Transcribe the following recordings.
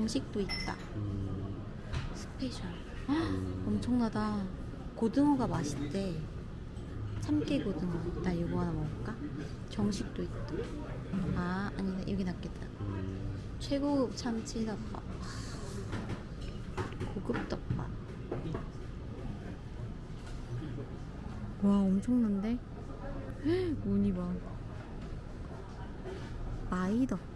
정식도 있다. 음, 스페셜. 음. 엄청나다. 고등어가 맛있대. 참깨 고등어. 나 이거 하나 먹을까? 정식도 있다. 아, 아니다. 여기 낫겠다. 음. 최고급 참치 덮밥. 고급 덮밥. 와, 엄청난데? 무늬 봐. 마이 덮밥.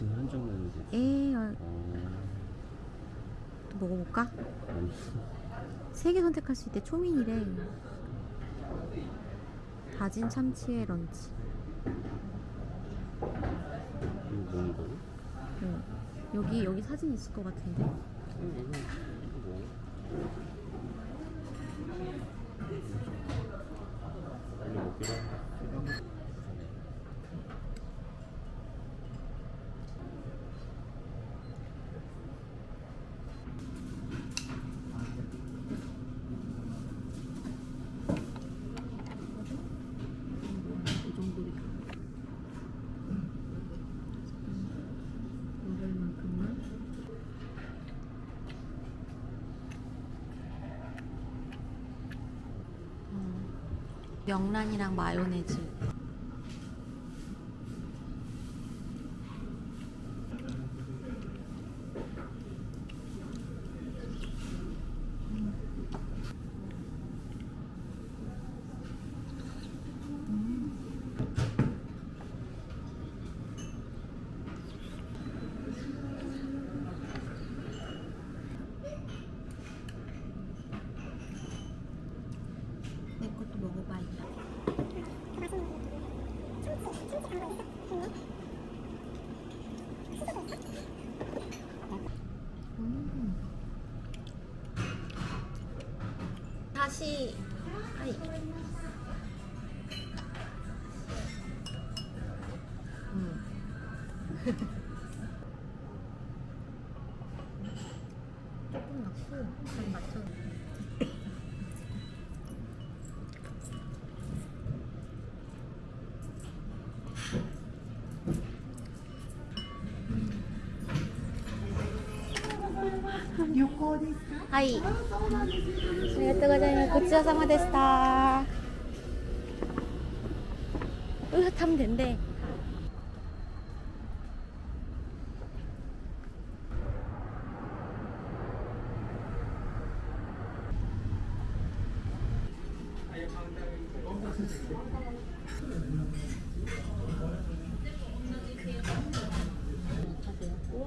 향이 넘치는 한정면이 돼. 에, 어, 어, 또 먹어볼까? 세 개 선택할 수 있대. 초민이래. 다진 참치의 런치. 이거 뭔가? 응. 여기 여기 사진 있을 것 같은데. 음, 이거 이거 뭐? 빨리 먹기로 하- 이 정도니까. 먹을 만큼만. 음. 명란이랑 마요네즈. 내 것도 먹어봐 이따. 음. 다시 아이. 음. 조 旅行ですか？はい。ありがとうございます。ごちそうさまでした。うわ、食べてんで。우 와.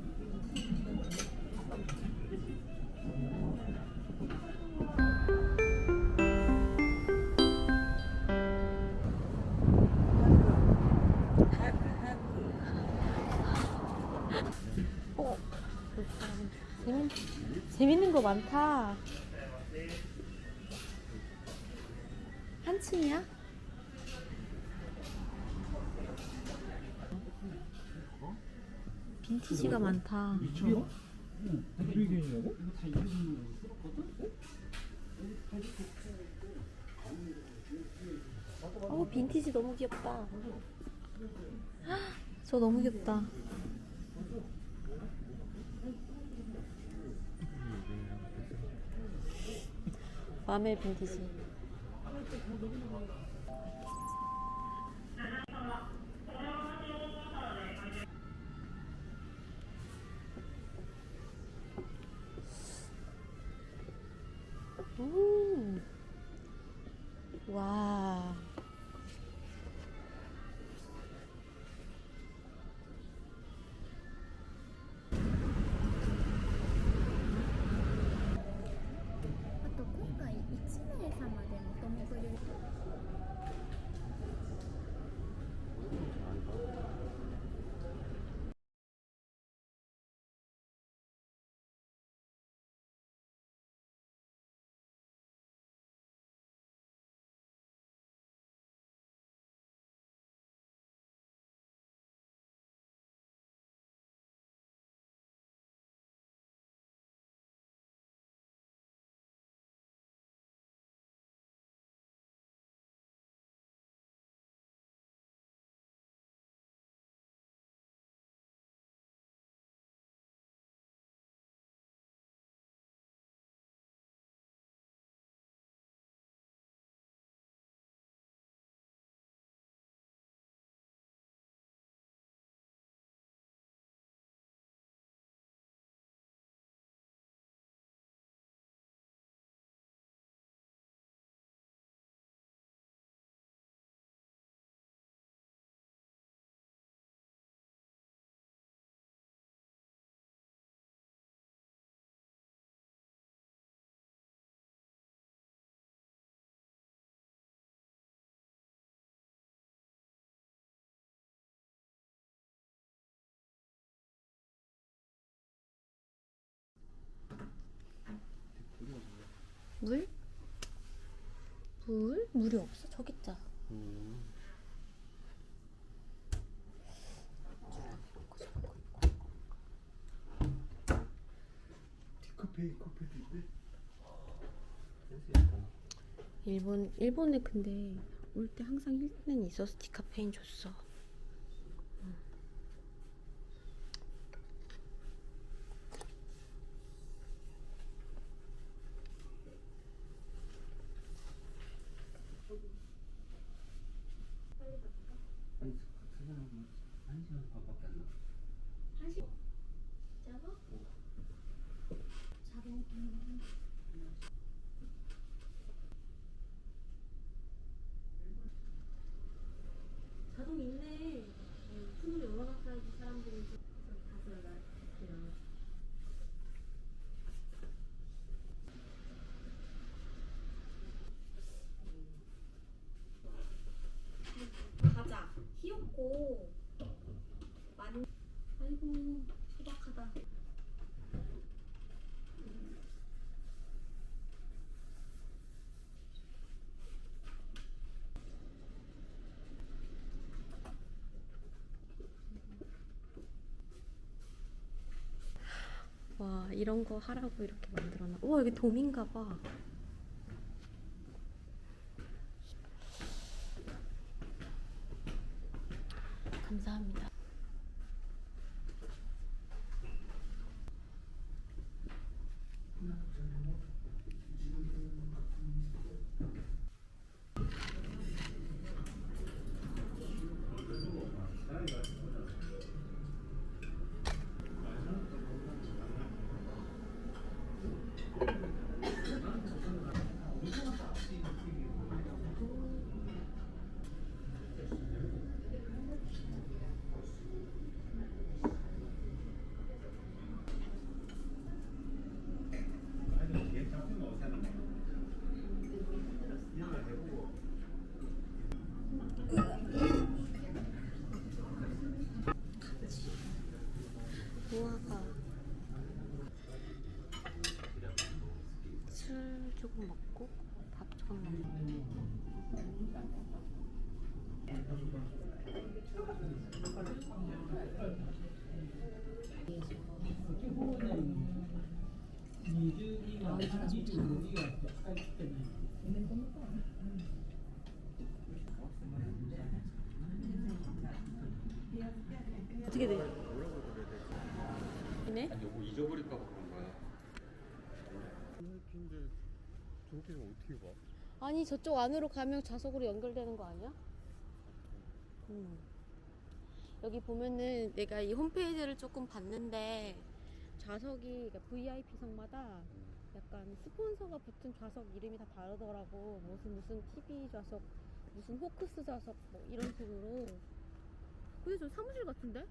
예쁜 거 많다. 한층이야? 빈티지가 많다. 어, 빈티지 너무 귀엽다. 헉, 저 너무 귀엽다. 마멜 빈 물? 물? 물이 없어? 저기. 음. 있네. 센스 있다. 일본 일본에 근데 올 때 항상 힐튼이 있어서 디카페인 줬어. Mm-hmm. 와 이런 거 하라고 이렇게 만들어놔. 우와 여기 돔인가 봐. 어떻게 돼? 네? 아니 요거 잊어버릴까 봐 그런 거야. 근데 저렇게 좀 어떻게 봐? 아니 저쪽 안으로 가면 좌석으로 연결되는 거 아니야? 음. 여기 보면은 내가 이 홈페이지를 조금 봤는데 좌석이 그러니까 VIP석마다 약간 스폰서가 붙은 좌석 이름이 다 다르더라고. 무슨 무슨 TV 좌석 무슨 호크스 좌석 뭐 이런 식으로. 근데 저 사무실 같은데?